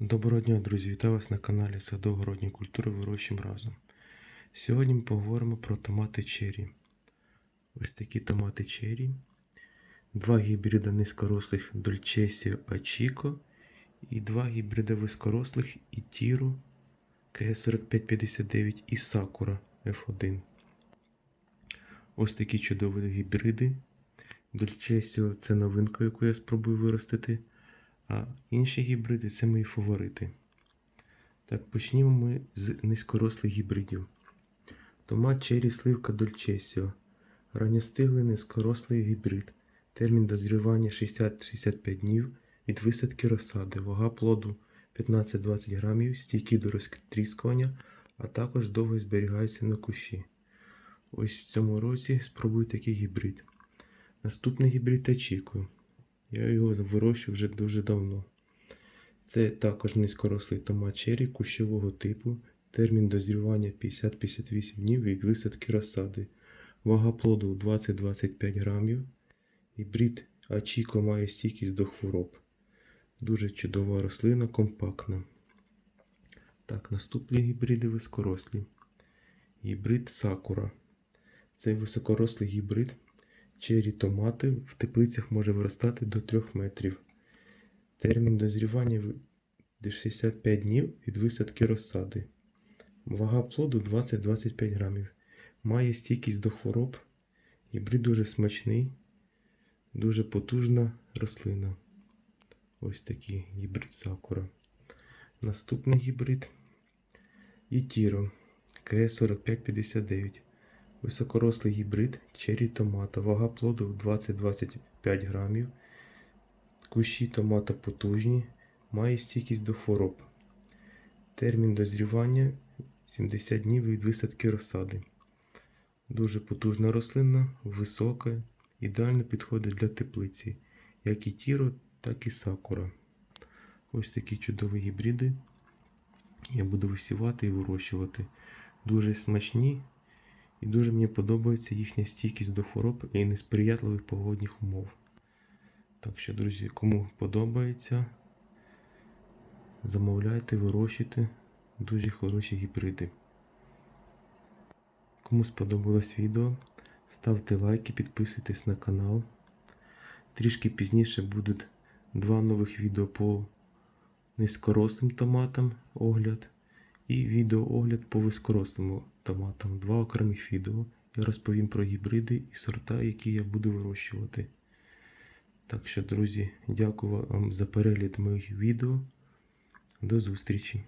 Доброго дня, друзі! Вітаю вас на каналі Садогородні культури вирощуємо разом. Сьогодні ми поговоримо про томати черрі. Ось такі томати черрі. Два гібрида низькорослих Дольчесіо Ачіко і два гібрида високорослих Ітіру КС4559 і Сакура F1. Ось такі чудові гібриди. Дольчесіо це новинка, яку я спробую виростити. А інші гібриди це мої фаворити. Так, почнімо ми з низькорослих гібридів. Томат черрі сливка Дольчесіо. Ранньостиглий низькорослий гібрид. Термін дозрівання 60-65 днів від висадки розсади. Вага плоду 15-20 грамів, стійкий до розтріскування, а також довго зберігається на кущі. Ось в цьому році спробую такий гібрид. Наступний гібрид очікую. Я його вирощую вже дуже давно. Це також низькорослий томат черрі кущового типу. Термін дозрівання 50-58 днів від висадки розсади. Вага плоду 20-25 грамів. Гібрид Ачіко має стійкість до хвороб. Дуже чудова рослина, компактна. Так, наступні гібриди високорослі. Гібрид Сакура. Цей високорослий гібрид Черрі томати в теплицях може виростати до 3 метрів. Термін дозрівання 65 днів від висадки розсади. Вага плоду 20-25 грамів. Має стійкість до хвороб. Гібрид дуже смачний, дуже потужна рослина. Ось такий гібрид сакура. Наступний гібрид Ітіро КС4559. Високорослий гібрид черрі томата. Вага плоду 20-25 грамів. Кущі томата потужні. Має стійкість до хвороб. Термін дозрівання 70 днів від висадки розсади. Дуже потужна рослина, висока, ідеально підходить для теплиці, як і тіро, так і сакура. Ось такі чудові гібриди. Я буду висівати і вирощувати. Дуже смачні. І дуже мені подобається їхня стійкість до хвороб і несприятливих погодних умов. Так що, друзі, кому подобається, замовляйте, вирощуйте дуже хороші гібриди. Кому сподобалось відео, ставте лайки, підписуйтесь на канал. Трішки пізніше будуть два нових відео по низькорослим томатам огляд і відеоогляд по високорослим томатам. Два окремих відео. Я розповім про гібриди і сорта, які я буду вирощувати. Так що, друзі, дякую вам за перегляд моїх відео. До зустрічі!